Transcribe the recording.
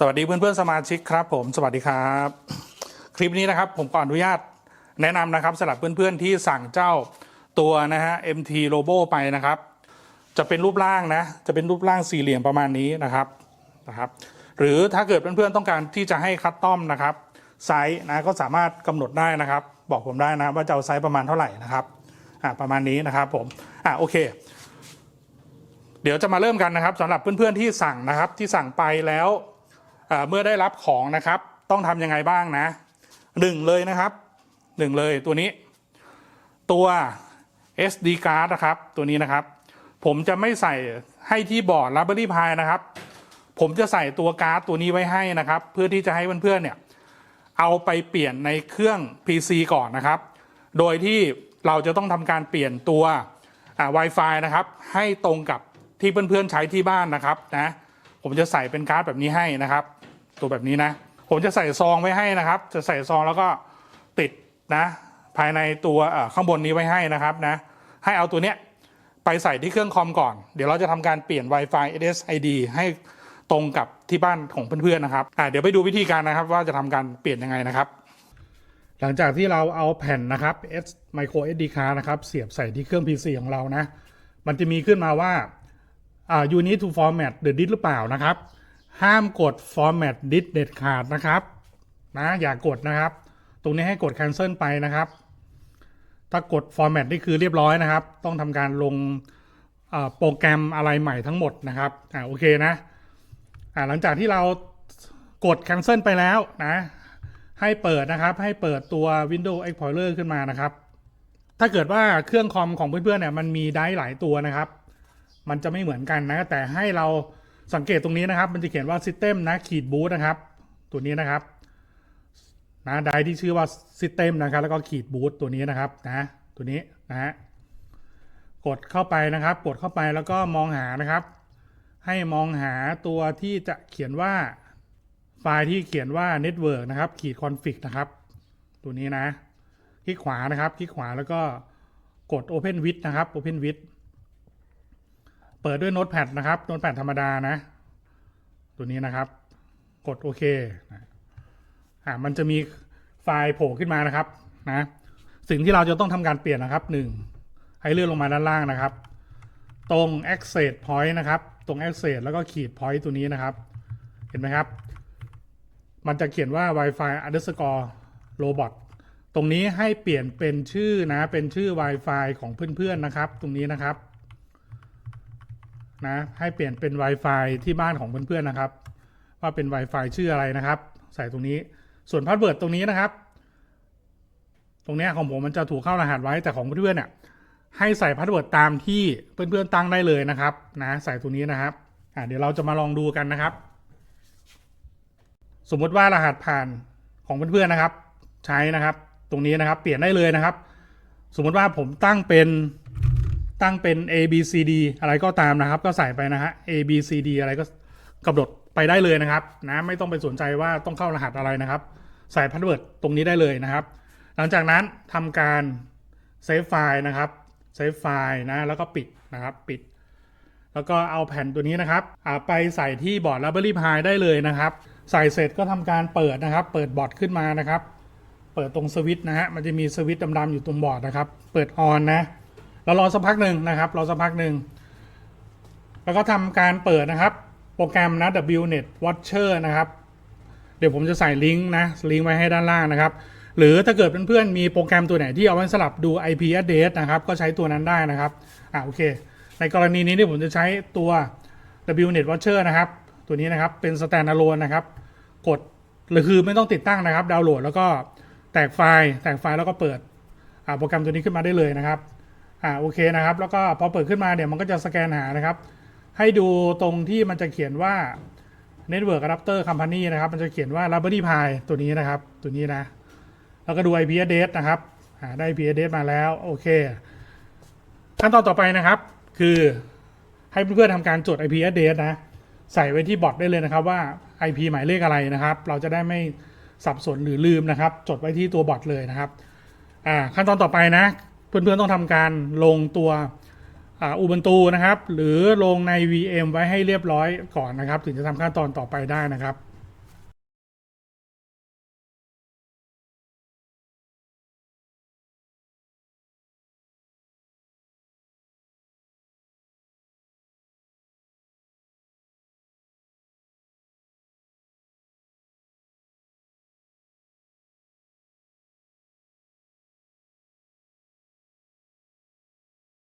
สวัสดีเพื่อนๆสมาชิกครับผมสวัสดีครับ คลิปนี้นะครับผมขออนุญาตแนะนำนะครับสำหรับเพื่อนๆที่สั่งเจ้าตัวนะฮะ MT Robo ไปนะครับ จะเป็นรูปร่างนะจะเป็นรูปร่างสี่เหลี่ยมประมาณนี้นะครับนะครับ หรือถ้าเกิดเพื่อนๆต้องการที่จะให้คัสตอมนะครับไซส์นะก็สามารถกำหนดได้นะครับ บอกผมได้นะว่าจะเอาไซส์ประมาณเท่าไหร่นะครับอ่าประมาณนี้นะครับผมอ่าโอเค เดี๋ยวจะมาเริ่มกันนะครับสำหรับเพื่อนๆที่สั่งนะครับที่สั่งไปแล้ว เมื่อได้รับของนะครับ ต้องทำยังไงบ้างนะหนึ่งเลยนะครับหนึ่งเลยตัวนี้ ตัว SD card นะครับตัวนี้นะครับ ผมจะไม่ใส่ให้ที่บอร์ด Raspberry Pi นะครับ ผมจะใส่ตัวการ์ดตัวนี้ไว้ให้นะครับ เพื่อที่จะให้เพื่อนๆเนี่ยเอาไปเปลี่ยนในเครื่อง PC ก่อนนะครับ โดยที่เราจะต้องทำการเปลี่ยนตัว Wi-Fi นะครับ ให้ตรงกับที่เพื่อนๆใช้ที่บ้านนะครับนะผมจะใส่เป็นการ์ดแบบนี้ให้นะครับ ตัวแบบนี้นะ ผมจะใส่ซองไว้ให้นะครับ จะใส่ซองแล้วก็ติดนะ ภายในตัวข้างบนนี้ไว้ให้นะครับนะ ให้เอาตัวเนี้ยไปใส่ที่เครื่องคอมก่อน เดี๋ยวเราจะทำการเปลี่ยน Wi-Fi SSID ให้ตรงกับที่บ้านของเพื่อนๆนะครับอะเดี๋ยวไปดูวิธีการนะครับ ว่าจะทำการเปลี่ยนยังไงนะครับ หลังจากที่เราเอาแผ่นนะครับ S micro SD card นะครับ เสียบใส่ที่เครื่อง PC ของเรานะ มันจะมีขึ้นมาว่าอ่า you need to format the disk หรือเปล่านะครับ ห้ามกด format disk เด็ดขาดนะครับ นะอย่ากดนะครับ ตรงนี้ให้กด cancel ไปนะครับ ถ้ากด format นี่คือเรียบร้อยนะครับ ต้องทำการลงโปรแกรมอะไรใหม่ทั้งหมดนะครับอ่าโอเคนะอ่าหลังจากที่เรากด cancel ไปแล้วนะ ให้เปิดนะครับ ให้เปิดตัว Windows Explorer ขึ้นมานะครับ ถ้าเกิดว่าเครื่องคอมของเพื่อนๆเนี่ยมันมีไดร์หลายตัวนะครับ มันจะไม่เหมือนกันนะ แต่ให้เรา สังเกตตรงนี้นะครับ มันจะเขียนว่า System นะขีดบูตนะครับ ตัวนี้นะครับนะไดร์ที่ชื่อว่า System นะครับ แล้วก็ขีดบูตตัวนี้นะครับนะตัวนี้นะฮะกดเข้าไปนะครับ กดเข้าไปแล้วก็มองหานะครับ ให้มองหาตัวที่จะเขียนว่าไฟล์ที่เขียนว่า network นะครับ ขีด config นะครับ ตัวนี้นะ คลิกขวานะครับ คลิกขวาแล้วก็กด open with นะครับ open with เปิดด้วย notepad นะครับ notepad ธรรมดานะ ตัวนี้นะครับ กดโอเคอ่ามันจะมีไฟล์โผล่ขึ้นมานะครับนะสิ่งที่เราจะต้องทำการเปลี่ยนนะครับหนึ่งให้เลื่อนลงมาด้านล่างนะครับ ตรง access point นะครับ ตรง access แล้วก็ขีด point ตัวนี้นะครับ เห็นไหมครับ มันจะเขียนว่า Wi-Fi underscore robot ตรงนี้ให้เปลี่ยนเป็นชื่อนะ เป็นชื่อ Wi-Fi ของเพื่อนๆนะครับ ตรงนี้นะครับ นะให้เปลี่ยนเป็น Wi-Fi ที่บ้านของเพื่อนๆนะครับ ว่าเป็น Wi-Fi ชื่ออะไรนะครับ ใส่ตรงนี้ส่วนพาสเวิร์ดตรงนี้นะครับ ตรงนี้ของผมมันจะถูกเข้ารหัสไว้แต่ของเพื่อนๆเนี่ยให้ใส่พาสเวิร์ดตามที่เพื่อนๆตั้งได้เลยนะครับนะใส่ตรงนี้นะครับอ่าเดี๋ยวเราจะมาลองดูกันนะครับ สมมติว่ารหัสผ่านของเพื่อนๆนะครับ ใช้นะครับ ตรงนี้นะครับ เปลี่ยนได้เลยนะครับ สมมติว่าผมตั้งเป็น ตั้งเป็น A B C D อะไรก็ตามนะครับ ก็ใส่ไปนะฮะ A B C D อะไรก็กำหนดไปได้เลยนะครับนะไม่ต้องไปสนใจว่าต้องเข้ารหัสอะไรนะครับ ใส่พาสเวิร์ดตรงนี้ได้เลยนะครับ หลังจากนั้นทำการเซฟไฟล์นะครับเซฟไฟล์นะแล้วก็ปิดนะครับปิด แล้วก็เอาแผ่นตัวนี้นะครับไปใส่ที่บอร์ด Raspberry Pi ได้เลยนะครับ ใส่เสร็จก็ทำการเปิดนะครับ เปิดบอร์ดขึ้นมานะครับ เปิดตรงสวิตช์นะฮะมันจะมีสวิตช์ดำๆอยู่ตรงบอร์ดนะครับ เปิดออนนะ แล้วรอสักพักหนึ่งนะครับ รอสักพักหนึ่ง แล้วก็ทำการเปิดนะครับ โปรแกรมนะ WNet Watcher นะครับ เดี๋ยวผมจะใส่ลิงก์นะ ลิงก์ไว้ให้ด้านล่างนะครับ หรือถ้าเกิดเพื่อนๆมีโปรแกรมตัวไหนที่เอาไว้สลับดู IP address นะครับ ก็ใช้ตัวนั้นได้นะครับ อ่าโอเค ในกรณีนี้เนี่ยผมจะใช้ตัว WNet Watcher นะครับ ตัวนี้นะครับ เป็น standalone นะครับ กดหรือคือไม่ต้องติดตั้งนะครับ ดาวน์โหลดแล้วก็แตกไฟล์ แตกไฟล์แล้วก็เปิดอ่าโปรแกรมตัวนี้ขึ้นมาได้เลยนะครับ อ่าโอเคนะครับ แล้วก็พอเปิดขึ้นมาเนี่ยมันก็จะสแกนหานะครับ ให้ดูตรงที่มันจะเขียนว่า Network Adapter Company นะครับ มันจะเขียนว่า Raspberry Pi ตัวนี้นะครับ ตัวนี้นะ แล้วก็ดู IP address นะครับอ่าได้ IP address มาแล้ว โอเค ขั้นตอนต่อไปนะครับ คือให้เพื่อนๆทำการจด IP address นะ ใส่ไว้ที่บอทได้เลยนะครับว่า IP หมายเลขอะไรนะครับ เราจะได้ไม่สับสนหรือลืมนะครับ จดไว้ที่ตัวบอทเลยนะครับ อ่าขั้นตอนต่อไปนะ เพื่อนๆต้องทำการลงตัวอุบันตูนะครับ หรือลงใน VM ไว้ให้เรียบร้อยก่อนนะครับ ถึงจะทำขั้นตอนต่อไปได้นะครับ